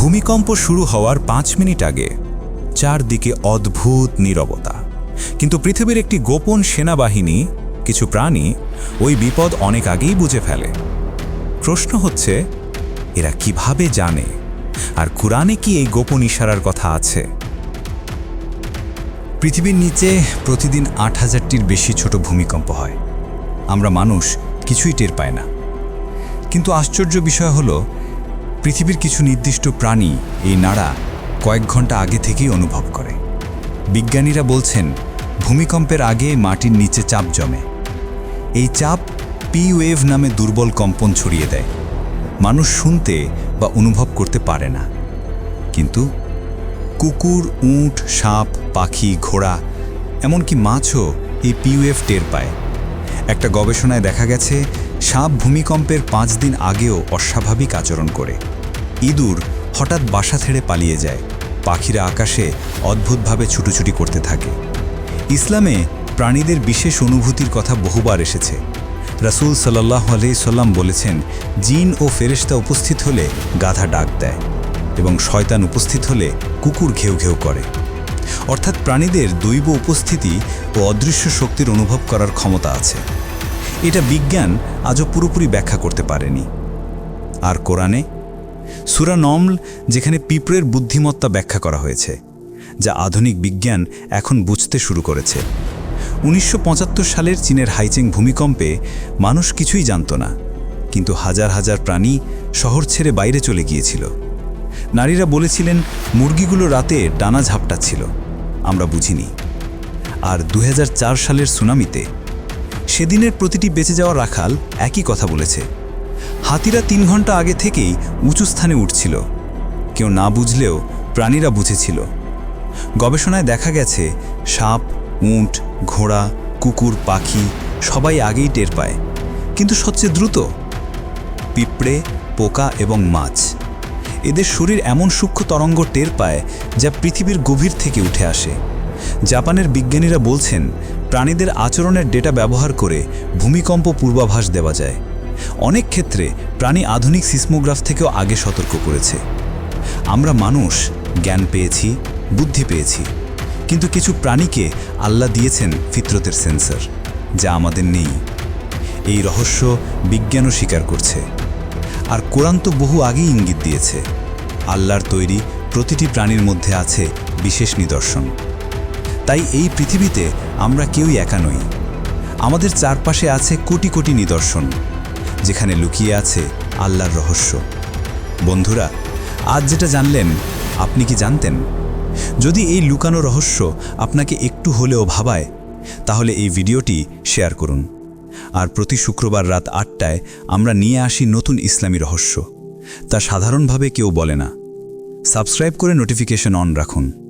ভূমিকম্প শুরু হওয়ার পাঁচ মিনিট আগে, চারদিকে অদ্ভুত নীরবতা। কিন্তু পৃথিবীর একটি গোপন সেনাবাহিনী, কিছু প্রাণী, ওই বিপদ অনেক আগেই বুঝে ফেলে। প্রশ্ন হচ্ছে, এরা কীভাবে জানে? আর কুরআনে কি এই গোপন ইশারার কথা আছে? পৃথিবীর নিচে প্রতিদিন আট হাজারটির বেশি ছোট ভূমিকম্প হয়। আমরা মানুষ কিছুই টের পায় না। কিন্তু আশ্চর্য বিষয় হলো পৃথিবীর কিছু নির্দিষ্ট প্রাণী এই নাড়া কয়েক ঘণ্টা আগে থেকেই অনুভব করে। বিজ্ঞানীরা বলছেন, ভূমিকম্পের আগে মাটির নিচে চাপ জমে। এই চাপ পি ওয়েভ নামে দুর্বল কম্পন ছড়িয়ে দেয়। মানুষ শুনতে বা অনুভব করতে পারে না। কিন্তু কুকুর, উট, সাপ, পাখি, ঘোড়া, এমনকি মাছও এই পিউএফ টের পায়। একটা গবেষণায় দেখা গেছে, সাপ ভূমিকম্পের পাঁচ দিন আগেও অস্বাভাবিক আচরণ করে। ইঁদুর হঠাৎ বাসা ছেড়ে পালিয়ে যায়। পাখিরা আকাশে অদ্ভুতভাবে ছুটোছুটি করতে থাকে। ইসলামে প্রাণীদের বিশেষ অনুভূতির কথা বহুবার এসেছে। রাসূল সাল্লাহ আলাইসাল্লাম বলেছেন, জিন ও ফেরেশতা উপস্থিত হলে গাধা ডাক দেয় এবং শয়তান উপস্থিত হলে কুকুর ঘেউ ঘেউ করে। অর্থাৎ প্রাণীদের দৈব উপস্থিতি ও অদৃশ্য শক্তির অনুভব করার ক্ষমতা আছে। এটা বিজ্ঞান আজও পুরোপুরি ব্যাখ্যা করতে পারেনি। আর কোরআনে? সুরা নমল, যেখানে পিঁপড়ের বুদ্ধিমত্তা ব্যাখ্যা করা হয়েছে, যা আধুনিক বিজ্ঞান এখন বুঝতে শুরু করেছে। উনিশশো পঁচাত্তর সালের চীনের হাইচেং ভূমিকম্পে মানুষ কিছুই জানত না, কিন্তু হাজার হাজার প্রাণী শহর ছেড়ে বাইরে চলে গিয়েছিল। নারীরা বলেছিলেন, মুরগিগুলো রাতে ডানা ঝাপটাচ্ছিল আমরা বুঝিনি। আর দুই হাজার চার সালের সুনামিতে সেদিনের প্রতিটি বেঁচে যাওয়া রাখাল একই কথা বলেছে। হাতিরা তিন ঘণ্টা আগে থেকেই উঁচু স্থানে উঠছিল। কেউ না বুঝলেও প্রাণীরা বুঝেছিল। গবেষণায় দেখা গেছে, সাপ, উঁট, ঘোড়া, কুকুর, পাখি সবাই আগেই টের পায়। কিন্তু সবচেয়ে দ্রুত পিঁপড়ে, পোকা এবং মাছ। এদের শরীর এমন সূক্ষ্ম তরঙ্গ টের পায় যা পৃথিবীর গভীর থেকে উঠে আসে। জাপানের বিজ্ঞানীরা বলছেন, প্রাণীদের আচরণের ডেটা ব্যবহার করে ভূমিকম্প পূর্বাভাস দেওয়া যায়। অনেক ক্ষেত্রে প্রাণী আধুনিক সিসমোগ্রাফ থেকেও আগে সতর্ক করেছে। আমরা মানুষ, জ্ঞান পেয়েছি, বুদ্ধি পেয়েছি, কিন্তু কিছু প্রাণীকে আল্লাহ দিয়েছেন ফিতরতের সেন্সর, যা আমাদের নেই। এই রহস্য বিজ্ঞানও স্বীকার করছে। আর কোরআন তো বহু আগেই ইঙ্গিত দিয়েছে। আল্লাহর তৈরি প্রতিটি প্রাণীর মধ্যে আছে বিশেষ নিদর্শন। তাই এই পৃথিবীতে আমরা কেউই একা নই। আমাদের চারপাশে আছে কোটি কোটি নিদর্শন, যেখানে লুকিয়ে আছে আল্লাহর রহস্য। বন্ধুরা, আজ যেটা জানলেন, আপনি কি জানতেন? যদি এই লুকানো রহস্য আপনাকে একটু হলেও ভাবায়, তাহলে এই ভিডিওটি শেয়ার করুন। আর প্রতি শুক্রবার রাত আটটায় আমরা নিয়ে আসি নতুন ইসলামী রহস্য। তা সাধারণভাবে কেউ বলে না। সাবস্ক্রাইব করে নোটিফিকেশন অন রাখুন।